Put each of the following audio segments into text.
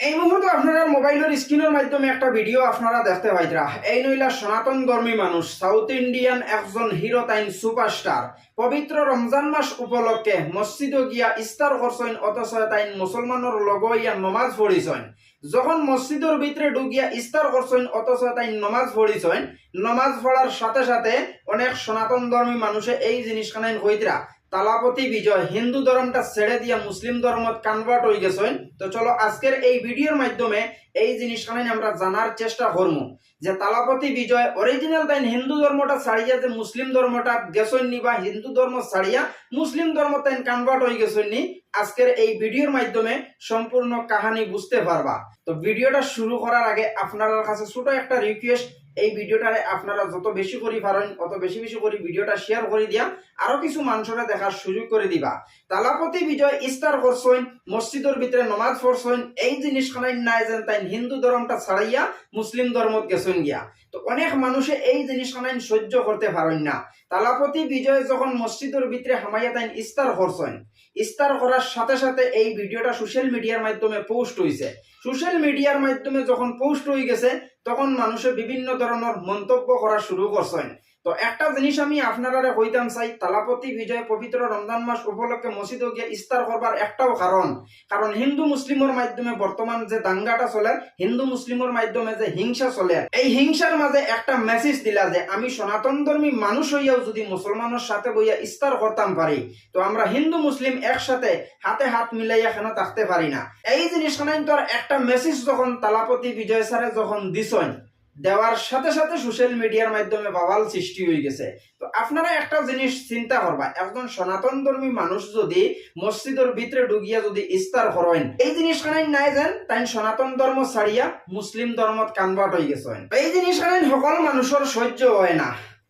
এই মুহূর্তে আপনারা মোবাইলের স্ক্রিনের মাধ্যমে একটা ভিডিও আপনারা দেখতে পাইতরা। এই নইলা সনাতন ধর্মী মানুষ সাউথ ইন্ডিয়ান একজন হিরো তাইন সুপারস্টার পবিত্র রমজান মাস উপলক্ষে মসজিদে গিয়া ইস্তার করছেন, অথচ তাইন মুসলমানের লগ ইয়া নমাজ পড়িছেন যখন মসজিদের ভিতরে ঢুকিয়া ইস্তার করছেন, অথচ তাই নমাজ পড়িছেন নমাজ পড়ার সাথে সাথে অনেক সনাতন ধর্মী মানুষে এই জিনিসখানাইন হইতরা। তালাপতি বিজয়, হিন্দু ধর্মটা ছেড়ে দিয়া মুসলিম ধর্মত কনভার্ট হয়ে গেছেন তো চলো আজকের এই ভিডিওর মাধ্যমে এই জিনিসখানে আমরা জানার চেষ্টা করব যে তালাপতি বিজয় অরিজিনাল তাই হিন্দু ধর্মটা ছাড়িয়া যে মুসলিম ধর্মটা গেছেন নি বা হিন্দু ধর্ম ছাড়িয়া মুসলিম ধর্ম তাই কনভার্ট হয়ে গেছেন নি, আজকের এই ভিডিওর মাধ্যমে সম্পূর্ণ কাহানি বুঝতে পারবা। তো ভিডিওটা শুরু করার আগে আপনার কাছে ছোট একটা রিকোয়েস্ট এই ভিডিওটারে আপনারা যত বেশি করি পারেন, অত বেশি বেশি করে ভিডিওটা শেয়ার করে দিয়া আরও কিছু মানুষরা দেখার সুযোগ করে দিবা। তালাপতি বিজয় ইস্তার করছেন, মসজিদের ভিতরে নমাজ পড়ছেন, এই জিনিসখানাই নাই যেন তাই হিন্দু ধর্মটা ছাড়াইয়া মুসলিম ধর্মত গেছেন গিয়া। তো অনেক মানুষে এই জিনিসখানাই সহ্য করতে পারেন না। তালাপতি বিজয় যখন মসজিদের ভিতরে হামাইয়া তাই ইস্তার করছেন, ইস্তার করার সাথে সাথে এই ভিডিওটা সোশ্যাল মিডিয়ার মাধ্যমে পোস্ট হয়েছে সোশ্যাল মিডিয়ার মাধ্যমে যখন পোস্ট হয়ে গেছে তখন মানুষে বিভিন্ন ধরনের মন্তব্য করা শুরু করছেন। তো একটা জিনিস আমি আপনারা কইতাম চাই, তালাপতি বিজয় পবিত্র রমজান মাস উপলক্ষে মসজিদে গিয়ে ইস্তার করবার একটাও কারণ কারণ হিন্দু মুসলিমের মাধ্যমে বর্তমান যে দাঙ্গাটা চলে, হিন্দু মুসলিমের মাধ্যমে যে হিংসা চলে, এই হিংসার মাঝে একটা মেসেজ দিলা যে আমি সনাতন ধর্মী মানুষ হইয়াও যদি মুসলমানের সাথে বইয়া ইস্তার করতাম পারি তো আমরা হিন্দু মুসলিম একসাথে হাতে হাত মিলাইয়া কেন থাকতে পারি না। এই জিনিসখানাই তোর একটা মেসেজ যখন তালাপতি বিজয় স্যারে যখন দিছেন দেওয়ার সাথে সাথে সোশ্যাল মিডিয়ার মাধ্যমে বাবাল সৃষ্টি হয়ে গেছে। তো আপনারা একটা জিনিস চিন্তা করবা, একজন সনাতন ধর্মী মানুষ যদি মসজিদের ভিতরে ঢুকিয়া যদি ইস্তার করেন, এই জিনিসখানে নাই যেন তাই সনাতন ধর্ম ছাড়িয়া মুসলিম ধর্মত কানভার্ট হয়ে গেছেন। এই জিনিসখানে সকল মানুষের সহ্য হয় না।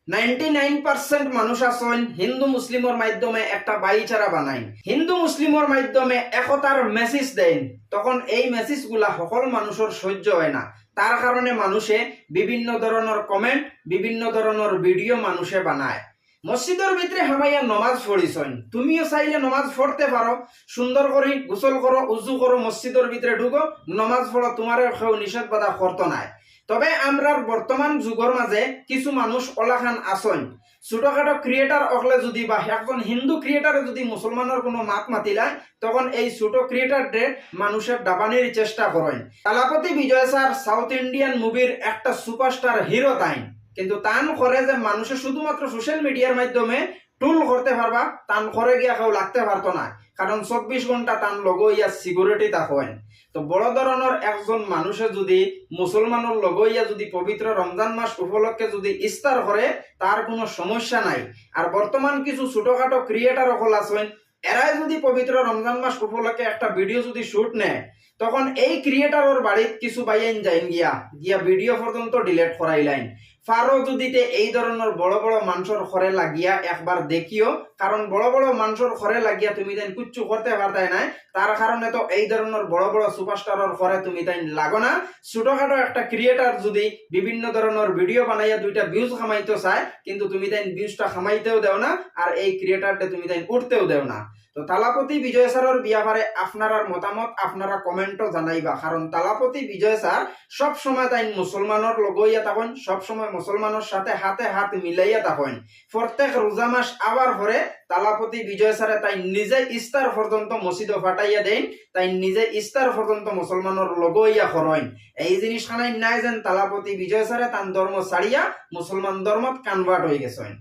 নাইনটি নাইন পার্সেন্ট মানুষ আছেন হিন্দু মুসলিমের মাধ্যমে একটা বাইচারা বানাই। হিন্দু মুসলিমের মাধ্যমে একতার মেসেজ দেন। তখন এই মেসেজগুলা সকল মানুষের সহ্য হয় না। তার কারণে মানুষে বিভিন্ন ধরনের কমেন্ট বিভিন্ন ধরনের ভিডিও মানুষে বানায়। মসজিদের ভিতরে হামাইয়া নমাজ পড়িছন তুমিও চাইলে নমাজ পড়তে পারো সুন্দর করে গোসল করো উজু করো মসজিদের ভিতরে ঢুকো নমাজ পড়ো তোমার নিষেধ বাধা করতো নাই। তবে আমরার বর্তমান যুগের মাঝে কিছু মানুষ অলাখান আসন ছোটখাটো ক্রিয়েটার অকলে যদি বা একজন হিন্দু ক্রিয়েটারে যদি মুসলমানের কোনো মাত মাতিলায় তখন এই ছোট ক্রিয়েটারদের মানুষের দাবানির চেষ্টা করেন Thalapathy Vijay sir south Indian মুভির একটা সুপারস্টার হিরো তাইন। কিন্তু তান করে যে মানুষের শুধুমাত্র সোশ্যাল মিডিয়ার মাধ্যমে টুল করতে পারবা তান করে গিয়া কেউ লাগতে পারতো না কারণ চব্বিশ ঘণ্টা তান লগ ইয়া সিকিউরিটি থাকেন তো বড় ধরনের একজন মানুষে যদি মুসলমানের লগইয়া যদি পবিত্র রমজান মাস উপলক্ষে যদি ইস্তার করে তার কোনো সমস্যা নাই। আর বর্তমান কিছু ছোটখাটো ক্রিয়েটার হল আছেন এরাই যদি পবিত্র রমজান মাস উপলক্ষে একটা ভিডিও যদি শুট নেয় তখন এই ক্রিয়েটারের বাড়িত কিছু বাইন যাইন গিয়া গিয়া ভিডিও পর্যন্ত ডিলেট করাইলাইন ফারো যদিতে এই ধরনের বড় বড় মানুষের ঘরে লাগিয়া একবার দেখিও কারণ বড় বড় মানুষের ঘরে লাগিয়া তুমি তাই কুচ্ছু করতে পারতাই নাই তার কারণে তো এই ধরনের বড় বড় সুপারস্টারের ঘরে তুমি তাই লাগো না। ছোটখাটো একটা ক্রিয়েটার যদি বিভিন্ন ধরনের ভিডিও বানাইয়া দুইটা ভিউজ খামাইতে চায়, কিন্তু তুমি তাই ভিউজটা খামাইতেও দেও না আর এই ক্রিয়েটারটা তুমি তাই উঠতেও দেও না। তো তালাপতি বিজয় স্যারের বিয়াপারে আপনার মতামত আপনারা কমেন্টও জানাইবা। কারণ তালাপতি বিজয় স্যার সব সময় তাই মুসলমানের লগইয়া তখন সব সময় মুসলমানের সাথে হাতে হাত মিলাইয়া তখন প্রত্যেক রোজা মাস আবার পরে তালাপতি বিজয় স্যারে তাই নিজে ইস্তার পর্যন্ত মসজিদে ফাটাইয়া দেন তাই নিজে ইস্তার পর্যন্ত মুসলমানের লগইয়া খরইন এই জিনিসখানাই নাই যেন তালাপতি বিজয় স্যারে তান ধর্ম ছাড়িয়া মুসলমান ধর্মত কনভার্ট হয়ে গেছেন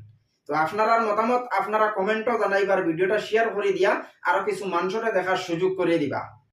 তো আপনার মতামত, আপনারা কমেন্টও জানাইবার, ভিডিওটা শেয়ার করে দিয়া, আরও কিছু মানুষরে দেখার সুযোগ করে দিবা।